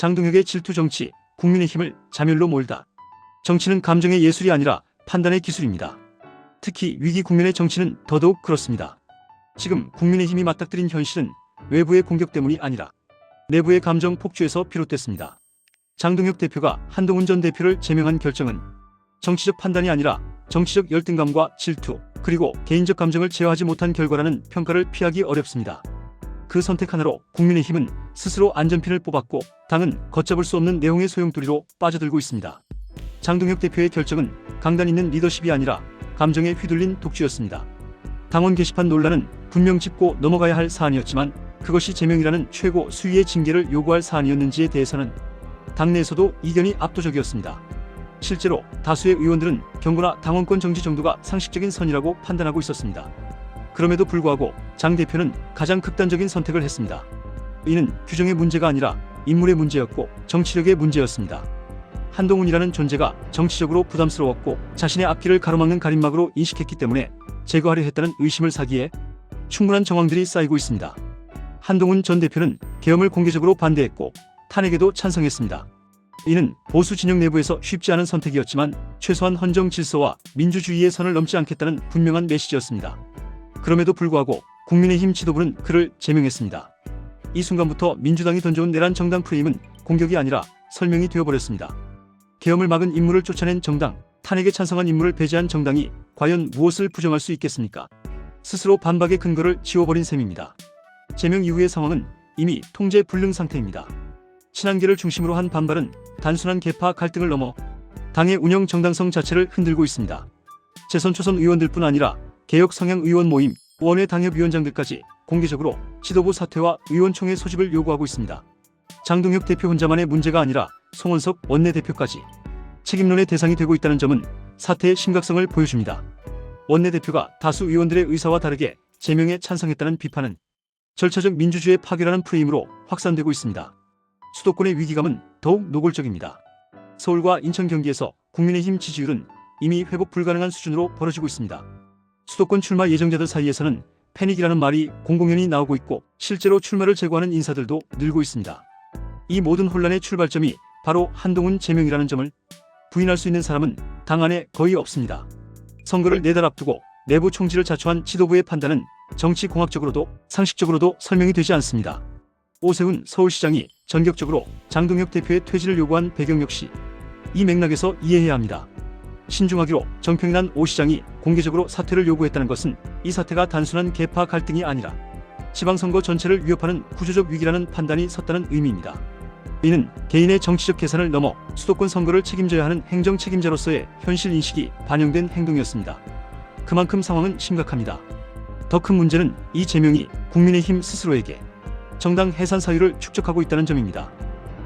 장동혁의 질투 정치, 국민의힘을 자멸로 몰다. 정치는 감정의 예술이 아니라 판단의 기술입니다. 특히 위기 국면의 정치는 더더욱 그렇습니다. 지금 국민의힘이 맞닥뜨린 현실은 외부의 공격 때문이 아니라 내부의 감정 폭주에서 비롯됐습니다. 장동혁 대표가 한동훈 전 대표를 제명한 결정은 정치적 판단이 아니라 정치적 열등감과 질투, 그리고 개인적 감정을 제어하지 못한 결과라는 평가를 피하기 어렵습니다. 그 선택 하나로 국민의힘은 스스로 안전핀을 뽑았고 당은 걷잡을 수 없는 내용의 소용돌이로 빠져들고 있습니다. 장동혁 대표의 결정은 강단 있는 리더십이 아니라 감정에 휘둘린 독주였습니다. 당원 게시판 논란은 분명 짚고 넘어가야 할 사안이었지만 그것이 제명이라는 최고 수위의 징계를 요구할 사안이었는지에 대해서는 당내에서도 이견이 압도적이었습니다. 실제로 다수의 의원들은 경고나 당원권 정지 정도가 상식적인 선이라고 판단하고 있었습니다. 그럼에도 불구하고 장 대표는 가장 극단적인 선택을 했습니다. 이는 규정의 문제가 아니라 인물의 문제였고 정치력의 문제였습니다. 한동훈이라는 존재가 정치적으로 부담스러웠고 자신의 앞길을 가로막는 가림막으로 인식했기 때문에 제거하려 했다는 의심을 사기에 충분한 정황들이 쌓이고 있습니다. 한동훈 전 대표는 계엄을 공개적으로 반대했고 탄핵에도 찬성했습니다. 이는 보수 진영 내부에서 쉽지 않은 선택이었지만 최소한 헌정 질서와 민주주의의 선을 넘지 않겠다는 분명한 메시지였습니다. 그럼에도 불구하고 국민의힘 지도부는 그를 제명했습니다. 이 순간부터 민주당이 던져온 내란 정당 프레임은 공격이 아니라 설명이 되어버렸습니다. 계엄을 막은 인물을 쫓아낸 정당, 탄핵에 찬성한 인물을 배제한 정당이 과연 무엇을 부정할 수 있겠습니까? 스스로 반박의 근거를 지워버린 셈입니다. 제명 이후의 상황은 이미 통제 불능 상태입니다. 친한계를 중심으로 한 반발은 단순한 계파 갈등을 넘어 당의 운영 정당성 자체를 흔들고 있습니다. 재선 초선 의원들뿐 아니라 개혁 성향 의원 모임, 원외 당협위원장들까지 공개적으로 지도부 사퇴와 의원총회 소집을 요구하고 있습니다. 장동혁 대표 혼자만의 문제가 아니라 송원석 원내대표까지 책임론의 대상이 되고 있다는 점은 사태의 심각성을 보여줍니다. 원내대표가 다수 의원들의 의사와 다르게 제명에 찬성했다는 비판은 절차적 민주주의 파괴라는 프레임으로 확산되고 있습니다. 수도권의 위기감은 더욱 노골적입니다. 서울과 인천 경기에서 국민의힘 지지율은 이미 회복 불가능한 수준으로 벌어지고 있습니다. 수도권 출마 예정자들 사이에서는 패닉이라는 말이 공공연히 나오고 있고 실제로 출마를 제고하는 인사들도 늘고 있습니다. 이 모든 혼란의 출발점이 바로 한동훈 제명이라는 점을 부인할 수 있는 사람은 당 안에 거의 없습니다. 선거를 네달 앞두고 내부 총질을 자초한 지도부의 판단은 정치공학적으로도 상식적으로도 설명이 되지 않습니다. 오세훈 서울시장이 전격적으로 장동혁 대표의 퇴진을 요구한 배경 역시 이 맥락에서 이해해야 합니다. 신중하기로 정평이 난오 시장이 공개적으로 사퇴를 요구했다는 것은 이 사태가 단순한 계파 갈등이 아니라 지방선거 전체를 위협하는 구조적 위기라는 판단이 섰다는 의미입니다. 이는 개인의 정치적 계산을 넘어 수도권 선거를 책임져야 하는 행정 책임자로서의 현실 인식이 반영된 행동이었습니다. 그만큼 상황은 심각합니다. 더 큰 문제는 이 제명이 국민의힘 스스로에게 정당 해산 사유를 축적하고 있다는 점입니다.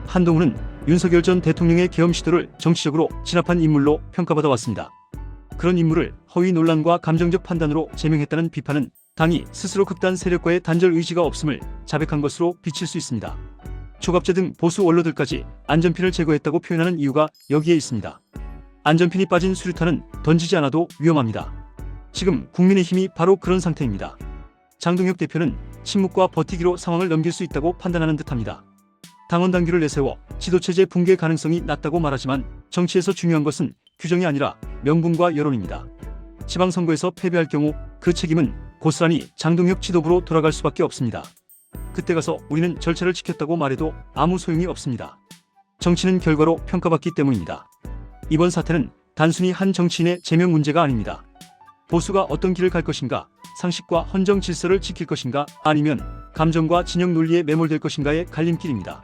한동훈은 윤석열 전 대통령의 계엄 시도를 정치적으로 진압한 인물로 평가받아 왔습니다. 그런 인물을 허위 논란과 감정적 판단으로 제명했다는 비판은 당이 스스로 극단 세력과의 단절 의지가 없음을 자백한 것으로 비칠 수 있습니다. 초갑제 등 보수 원로들까지 안전핀을 제거했다고 표현하는 이유가 여기에 있습니다. 안전핀이 빠진 수류탄은 던지지 않아도 위험합니다. 지금 국민의힘이 바로 그런 상태입니다. 장동혁 대표는 침묵과 버티기로 상황을 넘길 수 있다고 판단하는 듯합니다. 당원 당규를 내세워 지도체제 붕괴 가능성이 낮다고 말하지만 정치에서 중요한 것은 규정이 아니라 명분과 여론입니다. 지방선거에서 패배할 경우 그 책임은 고스란히 장동혁 지도부로 돌아갈 수밖에 없습니다. 그때 가서 우리는 절차를 지켰다고 말해도 아무 소용이 없습니다. 정치는 결과로 평가받기 때문입니다. 이번 사태는 단순히 한 정치인의 제명 문제가 아닙니다. 보수가 어떤 길을 갈 것인가, 상식과 헌정 질서를 지킬 것인가, 아니면 감정과 진영 논리에 매몰될 것인가의 갈림길입니다.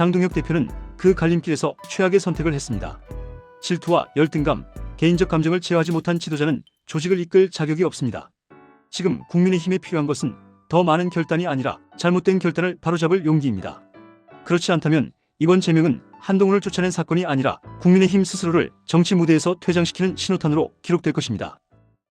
장동혁 대표는 그 갈림길에서 최악의 선택을 했습니다. 질투와 열등감, 개인적 감정을 제어하지 못한 지도자는 조직을 이끌 자격이 없습니다. 지금 국민의힘에 필요한 것은 더 많은 결단이 아니라 잘못된 결단을 바로잡을 용기입니다. 그렇지 않다면 이번 제명은 한동훈을 쫓아낸 사건이 아니라 국민의힘 스스로를 정치 무대에서 퇴장시키는 신호탄으로 기록될 것입니다.